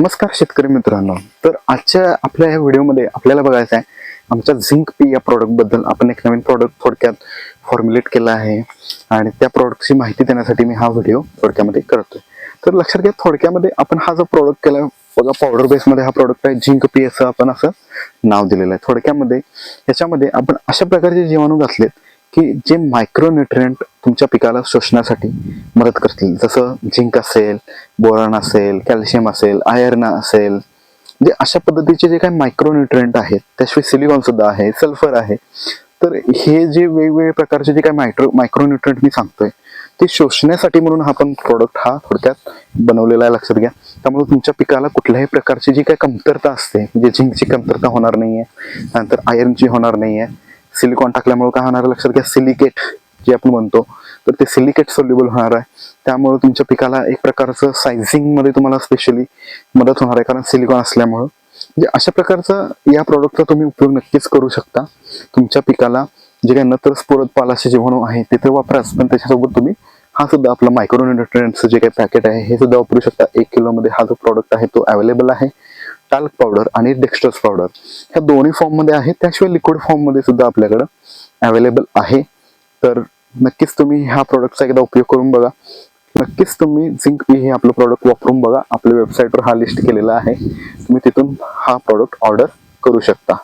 नमस्कार शेतकरी मित्रांनो. तर आजच्या आपल्या या व्हिडिओमध्ये आपल्याला बघायचं आहे आमच्या झिंक पी या प्रॉडक्टबद्दल आपण एक नवीन प्रॉडक्ट थोडक्यात फॉर्म्युलेट केला आहे आणि त्या प्रॉडक्टची माहिती देण्यासाठी मी हा व्हिडिओ थोडक्यामध्ये करतोय. तर लक्षात घ्या थोडक्यामध्ये आपण हा जो प्रॉडक्ट केला बघा पावडर बेसमध्ये हा प्रॉडक्ट आहे झिंक पी असं आपण असं नाव दिलेलं आहे. थोडक्यामध्ये याच्यामध्ये आपण अशा प्रकारचे जीवाणू घातलेत की जे मायक्रोन्युट्रियंट तुमच्या पिकाला शोषण्यासाठी मदत करतील जसं झिंक असेल बोरॉन असेल कॅल्शियम असेल आयर्न असेल म्हणजे अशा पद्धतीचे जे काही मायक्रोन्युट्रियंट आहेत त्याशिवाय सिलिकॉन सुद्धा आहे सल्फर आहे तर हे जे वेगवेगळे प्रकारचे जे काही मायक्रो मायक्रोन्युट्रियंट मी सांगतोय ते शोषण्यासाठी म्हणून हा पण प्रोडक्ट हा थोडक्यात बनवलेला आहे लक्षात घ्या. त्यामुळे तुमच्या पिकाला कुठल्याही प्रकारची जी काही कमतरता असते म्हणजे झिंकची कमतरता होणार नाहीये नंतर आयर्नची होणार नाहीये सिलिकॉन टाकल्यामुळे काय होणार? आहे लक्षात घ्या सिलिकेट जे आपण म्हणतो तर ते सिलिकेट सोल्युबल होणार आहे. त्यामुळे तुमच्या पिकाला एक प्रकारचं सायझिंगमध्ये तुम्हाला स्पेशली मदत होणार आहे कारण सिलिकॉन असल्यामुळं. म्हणजे अशा प्रकारचा या प्रॉडक्टचा तुम्ही उपयोग नक्कीच करू शकता. तुमच्या पिकाला जे काही नत्र स्फोरत पालाचे जीवाणू आहे ते तर वापराच पण त्याच्यासोबत तुम्ही हा सुद्धा आपला मायक्रोन्युट्रिएंटचं जे काही पॅकेट आहे हे सुद्धा वापरू शकता. एक किलोमध्ये हा जो प्रॉडक्ट आहे तो अवेलेबल आहे. टाल्क पावडर आणि डेक्स्ट्रस पावडर ह्या दोन्ही फॉर्ममध्ये आहे त्याशिवाय लिक्विड फॉर्ममध्ये सुद्धा आपल्याकडं अवेलेबल आहे. तर नक्कीच तुम्ही ह्या प्रॉडक्टचा एकदा उपयोग करून बघा. नक्कीच तुम्ही झिंक पी हे आपलं प्रॉडक्ट वापरून बघा. आपल्या वेबसाईटवर हा लिस्ट केलेला आहे. तुम्ही तिथून हा प्रॉडक्ट ऑर्डर करू शकता.